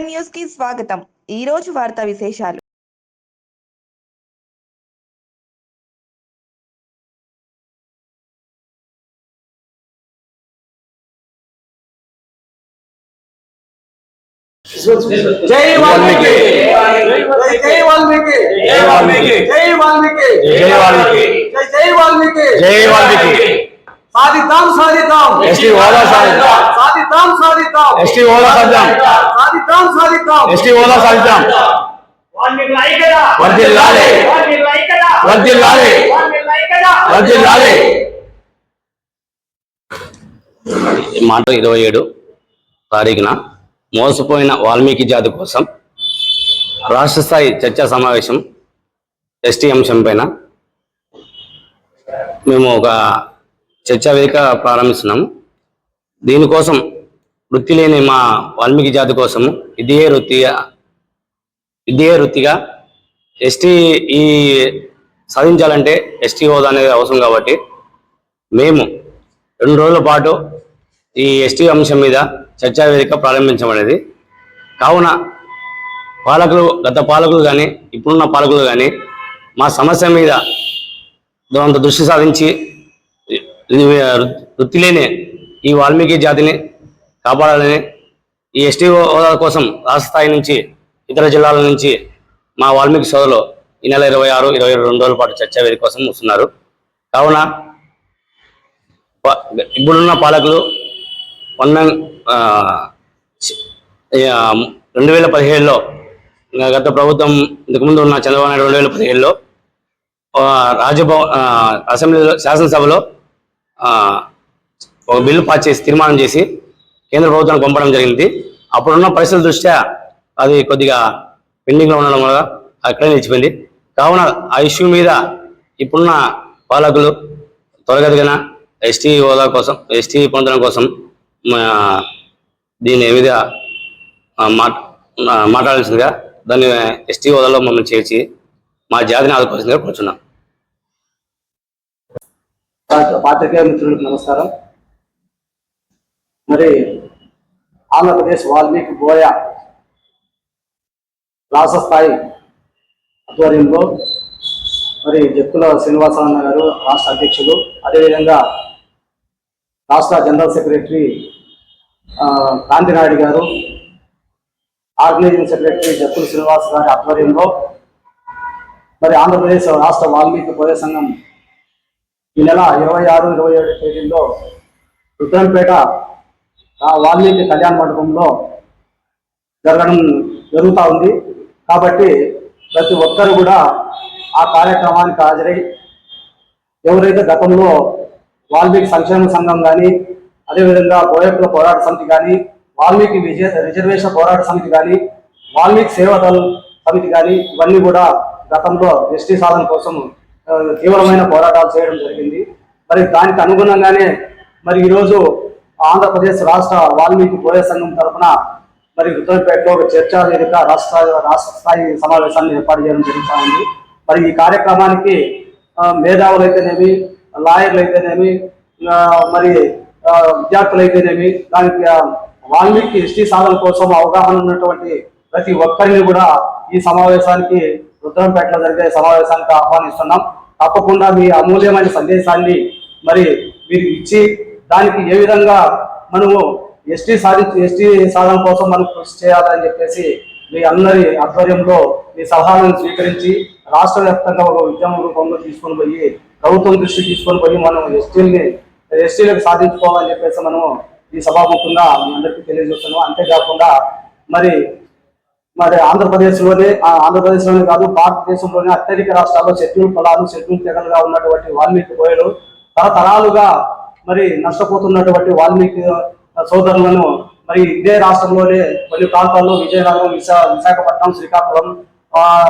Seven న్యూస్కి స్వాగతం. ఈ రోజు వార్తా విశేషాలు. జై వాల్మీకి. జై వాల్మీకి. జై వాల్మీకి. జై వాల్మీకి. జై వాల్మీకి. జై జై వాల్మీకి. జై వాల్మీకి. సాధిద్దాం సాధిద్దాం. ఎస్టీ హోదా సాధిద్దాం. సాధిద్దాం సాధిద్దాం. ఎస్టీ హోదా సాధిద్దాం. సాధిద్దాం సాధిద్దాం. ఎస్టీ హోదా సాధిద్దాం. మాట ఇరవై ఏడు తారీఖున మోసపోయిన వాల్మీకి జాతి కోసం రాష్ట్ర స్థాయి చర్చా సమావేశం ఎస్టీ అంశం పైన మేము ఒక చర్చా వేదిక ప్రారంభిస్తున్నాము. దీనికోసం వృత్తి లేని మా వాల్మీకి జాతి కోసం ఇదే వృత్తిగా ఇదే వృత్తిగా ఎస్టీ ఈ సాధించాలంటే ఎస్టీ హోదా అనేది అవసరం కాబట్టి మేము రెండు రోజుల పాటు ఈ ఎస్టీ అంశం మీద చర్చా వేదిక ప్రారంభించబడేది. కావున పాలకులు గత పాలకులు కానీ ఇప్పుడున్న పాలకులు కానీ మా సమస్య మీద అంత దృష్టి సాధించి వృత్తి లేని ఈ వాల్మీకి జాతిని కాపాడాలని ఈ ఎస్టీ హోదా కోసం రాష్ట్ర స్థాయి నుంచి ఇతర జిల్లాల నుంచి మా వాల్మీకి సోదరులు ఈ నెల ఇరవై ఆరు ఇరవై రెండు రోజుల పాటు చర్చా వేది కోసం వస్తున్నారు. కావున ప- ఇప్పుడున్న పాలకులు వంద రెండు వేల పదిహేడులో గత ప్రభుత్వం ఇంతకుముందు ఉన్న చంద్రబాబు నాయుడు రెండు వేల పదిహేడులో ఆ, అసెంబ్లీలో శాసనసభలో ఒక బిల్లు పాస్ చేసి తీర్మానం చేసి కేంద్ర ప్రభుత్వానికి పంపడం జరిగింది. అప్పుడున్న పరిస్థితుల దృష్ట్యా అది కొద్దిగా పెండింగ్లో ఉండడం వల్ల అక్కడే నిలిచిపోయింది. కావున ఆ ఇష్యూ మీద ఇప్పుడున్న పాలకులు త్వరగతిన ఎస్టీ హోదా కోసం ఎస్టీ పొందడం కోసం మా ఏ విధంగా మాట్ మాట్లాడాల్సిందిగా దాన్ని ఎస్టీ హోదాలో మమ్మల్ని చేర్చి మా జాతిని ఆదుకోవాల్సిందిగా కూర్చున్నాం. పాత్రికేయ మిత్రులకు నమస్కారం. మరి ఆంధ్రప్రదేశ్ వాల్మీకి బోయ రాష్ట్రస్థాయి ఆధ్వర్యంలో మరి జక్కుల శ్రీనివాసరావు గారు రాష్ట్ర అధ్యక్షులు. అదేవిధంగా రాష్ట్ర జనరల్ సెక్రటరీ కాంతినాయుడు గారు ఆర్గనైజింగ్ సెక్రటరీ జక్కుల శ్రీనివాస్ గారి ఆధ్వర్యంలో మరి ఆంధ్రప్రదేశ్ రాష్ట్ర వాల్మీకి బోయ సంఘం ఈ నెల ఇరవై ఆరు ఇరవై ఏడు తేదీల్లో రుద్రంపేట వాల్మీకి కళ్యాణ మండపంలో జరగడం జరుగుతూ ఉంది. కాబట్టి ప్రతి ఒక్కరు కూడా ఆ కార్యక్రమానికి హాజరై ఎవరైతే గతంలో వాల్మీకి సంక్షేమ సంఘం కానీ అదేవిధంగా బోయకుల పోరాట సమితి కానీ వాల్మీకి విజయ రిజర్వేషన్ పోరాట సమితి కానీ వాల్మీకి సేవాదళ సమితి కానీ ఇవన్నీ కూడా గతంలో ఎస్టీ సాధన కోసం తీవ్రమైన పోరాటాలు చేయడం జరిగింది. మరి దానికి అనుగుణంగానే మరి ఈరోజు ఆంధ్రప్రదేశ్ రాష్ట్ర వాల్మీకి బోయ సంఘం తరఫున మరి రుద్రంపేటలో ఒక చర్చా వేదిక రాష్ట్ర రాష్ట్ర స్థాయి సమావేశాన్ని ఏర్పాటు చేయడం జరుగుతూ ఉంది మరి ఈ కార్యక్రమానికి మేధావులు అయితేనేమి లాయర్లు అయితేనేమి మరి విద్యార్థులు అయితేనేమి దానికి వాల్మీకి ఎస్టీ సాధన కోసం అవగాహన ఉన్నటువంటి ప్రతి ఒక్కరిని కూడా ఈ సమావేశానికి రుద్రంపేటలో జరిగే సమావేశానికి ఆహ్వానిస్తున్నాం. తప్పకుండా మీ అమూల్యమైన సందేశాన్ని మరి మీరు ఇచ్చి దానికి ఏ విధంగా మనము ఎస్టీ సాధించి ఎస్టీ సాధన కోసం మనం కృషి చేయాలని చెప్పేసి మీ అందరి ఆధ్వర్యంలో మీ సలహాలను స్వీకరించి రాష్ట్ర వ్యాప్తంగా ఒక ఉద్యమ రూపంలో తీసుకొని పోయి ప్రభుత్వం దృష్టి తీసుకొని పోయి మనం ఎస్టీల్ని ఎస్టీలకు సాధించుకోవాలని చెప్పేసి మనము ఈ సభాముఖంగా మీ అందరికీ తెలియజేస్తున్నాం అంతేకాకుండా మరి మరి ఆంధ్రప్రదేశ్లోనే ఆంధ్రప్రదేశ్లోనే కాదు భారతదేశంలోనే అత్యధిక రాష్ట్రాల్లో షెడ్యూల్ కులాలు షెడ్యూల్ తెగలుగా ఉన్నటువంటి వాల్మీకి బోయలు తరతరాలుగా మరి నష్టపోతున్నటువంటి వాల్మీకి సోదరులను మరి ఇదే రాష్ట్రంలోనే కొన్ని ప్రాంతాల్లో విజయనగరం విశా విశాఖపట్నం శ్రీకాకుళం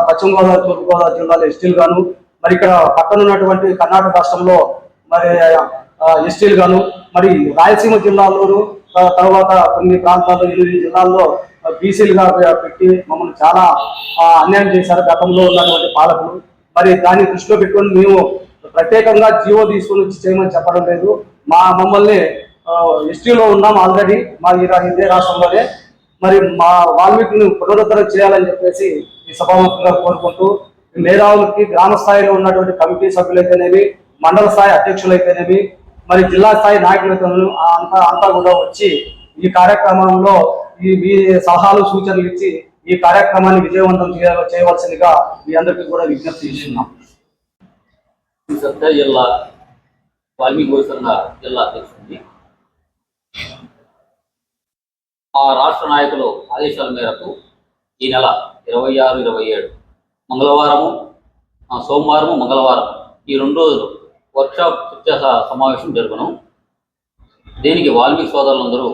పశ్చిమ గోదావరి తూర్పు గోదావరి జిల్లాలో ఎస్టీలు గాను మరి ఇక్కడ పక్కన ఉన్నటువంటి కర్ణాటక రాష్ట్రంలో మరి ఎస్టీలు గాను మరి రాయలసీమ జిల్లాలోను తర్వాత కొన్ని ప్రాంతాల్లో ఎనిమిది జిల్లాల్లో బీసీలుగా పెట్టి మమ్మల్ని చాలా అన్యాయం చేశారు గతంలో ఉన్నటువంటి పాలకులు. మరి దాన్ని దృష్టిలో పెట్టుకొని మేము ప్రత్యేకంగా జీవో తీసుకొని వచ్చి చేయమని చెప్పడం లేదు. మా మమ్మల్ని ఎస్టీలో ఉన్నాం ఆల్రెడీ మా ఈ ఇదే రాష్ట్రంలోనే. మరి మా వాల్మీకి పునరుద్ధరణ చేయాలని చెప్పేసి ఈ సభాముఖంగా కోరుకుంటూ మేధావులకి గ్రామ స్థాయిలో ఉన్నటువంటి కమిటీ సభ్యులైతేనేవి మండల స్థాయి అధ్యక్షులైతేనేవి మరి జిల్లా స్థాయి నాయకులతో అంతా అంతా కూడా వచ్చి ఈ కార్యక్రమంలో ఈ మీ సలహాలు సూచనలు ఇచ్చి ఈ కార్యక్రమాన్ని విజయవంతం చేయ చేయవలసిందిగా మీ అందరికీ కూడా విజ్ఞప్తి చేస్తున్నాం. సత్య జిల్లా వాల్మీకి వస్తున్న జిల్లా అధ్యక్షుడిని. ఆ రాష్ట్ర నాయకులు ఆదేశాల మేరకు ఈ నెల ఇరవై ఆరు ఇరవై ఏడు మంగళవారము సోమవారము మంగళవారం ఈ రెండు రోజులు వర్క్షాప్ చర్చా సమావేశం జరుగును దీనికి వాల్మీకి సోదరులందరూ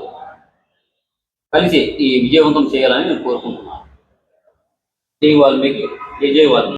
కలిసి ఈ విజయవంతం చేయాలని నేను కోరుకుంటున్నాను. జై వాల్మీకి జై జై వాల్మీకి.